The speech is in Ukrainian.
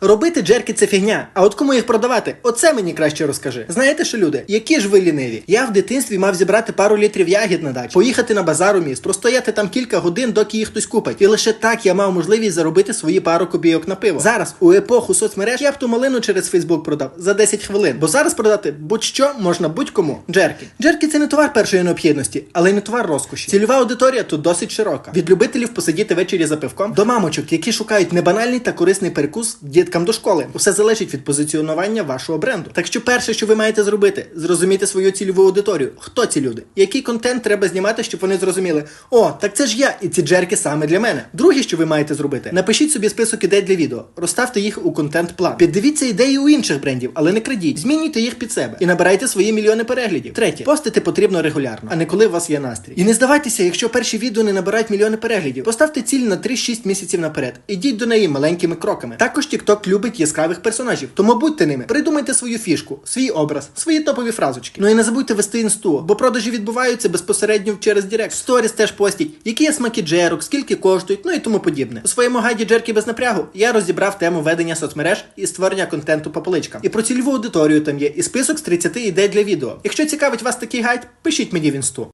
Робити джерки це фігня. А от кому їх продавати? Оце мені краще розкажи. Знаєте що, люди? Які ж ви ліниві? Я в дитинстві мав зібрати пару літрів ягід на дачі, поїхати на базар у міст, простояти там кілька годин, доки їх хтось купить. І лише так я мав можливість заробити свої пару копійок на пиво. Зараз, у епоху соцмереж, я б ту малину через Фейсбук продав за 10 хвилин. Бо зараз продати будь-що можна будь-кому. Джерки. Джерки це не товар першої необхідності, але й не товар розкоші. Цільова аудиторія тут досить широка. Від любителів посидіти ввечері за пивком до мамочок, які шукають небанальний та корисний перекус діткам до школи. Усе залежить від позиціонування вашого бренду. Так що перше, що ви маєте зробити, зрозуміти свою цільову аудиторію. Хто ці люди? Який контент треба знімати, щоб вони зрозуміли? О, так це ж я, і ці джерки саме для мене. Друге, що ви маєте зробити, напишіть собі список ідей для відео, розставте їх у контент-план. Піддивіться ідеї у інших брендів, але не крадіть. Змінюйте їх під себе і набирайте свої мільйони переглядів. Третє, постити потрібно регулярно, а не коли у вас є настрій. І не здавайтеся, якщо перші відео не набирають мільйони переглядів. Поставте ціль на 3-6 місяців наперед. Ідіть до неї маленькими кроками. Також TikTok любить яскравих персонажів, тому будьте ними. Придумайте свою фішку, свій образ, свої топові фразочки. Ну і не забудьте вести інсту, бо продажі відбуваються безпосередньо через Директ. Сторіс теж постіть, які є смаки джерок, скільки коштують, ну і тому подібне. У своєму гайді джерки без напрягу я розібрав тему ведення соцмереж і створення контенту по поличкам. І про цільову аудиторію там є, і список з 30 ідей для відео. Якщо цікавить вас такий гайд, пишіть мені в інсту.